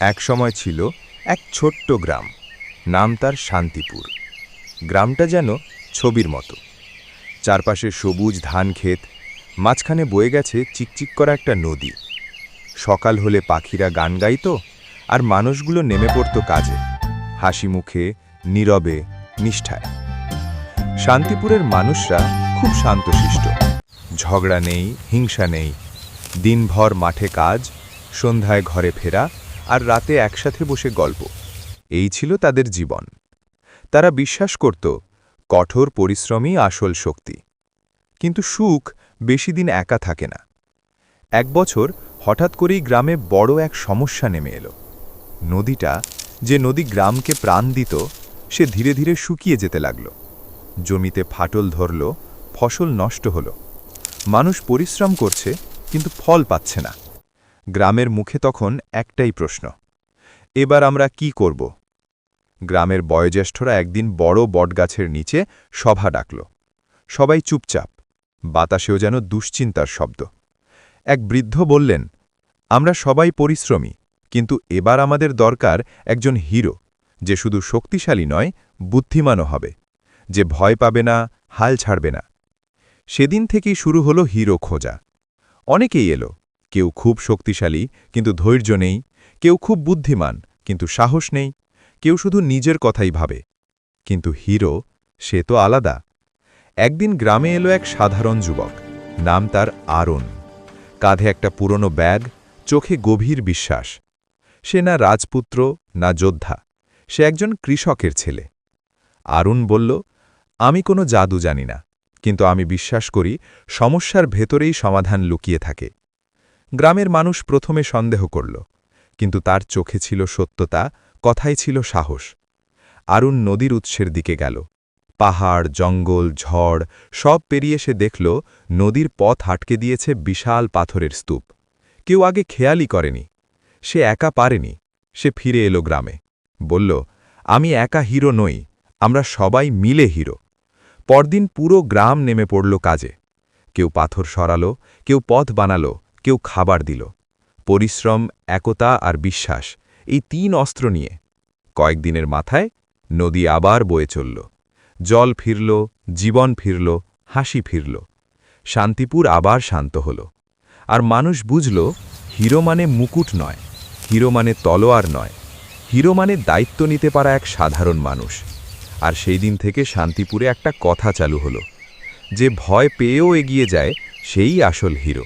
এক সময় ছিল এক ছোট্ট গ্রাম। নাম তার শান্তিপুর। গ্রামটা যেন ছবির মতো। চারপাশে সবুজ ধান ক্ষেত, মাঝখানে বয়ে গেছে চিকচিক করা একটা নদী। সকাল হলে পাখিরা গান গাইতো আর মানুষগুলো নেমে পড়তো কাজে। হাসি মুখে, নীরবে, নিষ্ঠায়। শান্তিপুরের মানুষরা খুব শান্তশিষ্ট। ঝগড়া নেই, হিংসা নেই। দিনভর মাঠে কাজ, সন্ধ্যায় ঘরে ফেরা আর রাতে একসাথে বসে গল্প। এই ছিল তাদের জীবন। তারা বিশ্বাস করত, কঠোর পরিশ্রমই আসল শক্তি। কিন্তু সুখ বেশি দিন একা থাকে না। এক বছর হঠাৎ করেই গ্রামে বড় এক সমস্যা নেমে এলো। নদীটা যে নদী গ্রামকে প্রাণ দিত, সে ধীরে ধীরে শুকিয়ে যেতে লাগল। জমিতে ফাটল ধরল, ফসল নষ্ট হল। মানুষ পরিশ্রম করছে, কিন্তু ফল পাচ্ছে না। গ্রামের মুখে তখন একটাই প্রশ্ন, এবার আমরা কি করব? গ্রামের বয়োজ্যেষ্ঠরা একদিন বড় বটগাছের নিচে সভা ডাকল। সবাই চুপচাপ, বাতাসেও যেন দুশ্চিন্তার শব্দ। এক বৃদ্ধ বললেন, আমরা সবাই পরিশ্রমী, কিন্তু এবার আমাদের দরকার একজন হিরো, যে শুধু শক্তিশালী নয়, বুদ্ধিমানও হবে, যে ভয় পাবে না, হাল ছাড়বে না। সেদিন থেকেই শুরু হলো হিরো খোঁজা। অনেকেই এলো কেউ খুব শক্তিশালী, কিন্তু ধৈর্য নেই, কেউ খুব বুদ্ধিমান, কিন্তু সাহস নেই, কেউ শুধু নিজের কথাই ভাবে। কিন্তু হিরো, সে তো আলাদা। একদিন গ্রামে এলো এক সাধারণ যুবক, নাম তার আরন কাঁধে একটা পুরনো ব্যাগ, চোখে গভীর বিশ্বাস। সে না রাজপুত্র, না যোদ্ধা, সে একজন কৃষকের ছেলে। আরুণ বলল, আমি কোনো জাদু জানি না, কিন্তু আমি বিশ্বাস করি সমস্যার ভেতরেই সমাধান লুকিয়ে থাকে। গ্রামের মানুষ প্রথমে সন্দেহ করল, কিন্তু তার চোখে ছিল সত্যতা কথাই ছিল সাহস। আরুণ নদীর উৎসের দিকে গেল। পাহাড়, জঙ্গল, ঝড়, সব পেরিয়ে সে দেখল, নদীর পথ আটকে দিয়েছে বিশাল পাথরের স্তূপ। কেউ আগে খেয়ালই করেনি। সে একা পারেনি। সে ফিরে এলো গ্রামে। বলল, আমি একা হিরো নই, আমরা সবাই মিলে হিরো। পরদিন পুরো গ্রাম নেমে পড়ল কাজে। কেউ পাথর সরালো, কেউ পথ বানালো কেউ খাবার দিল। পরিশ্রম, একতা আর বিশ্বাস, এই তিন অস্ত্র নিয়ে। কয়েকদিনের মাথায় নদী আবার বয়ে চলল। জল ফিরল, জীবন ফিরল, হাসি ফিরল। শান্তিপুর আবার শান্ত হল। আর মানুষ বুঝল, হিরো মানে মুকুট নয়, হিরো মানে তলোয়ার নয়। হিরো মানে দায়িত্ব নিতে পারা এক সাধারণ মানুষ। আর সেই দিন থেকে শান্তিপুরে একটা কথা চালু হলো। যে ভয় পেয়েও এগিয়ে যায়, সেই আসল হিরো।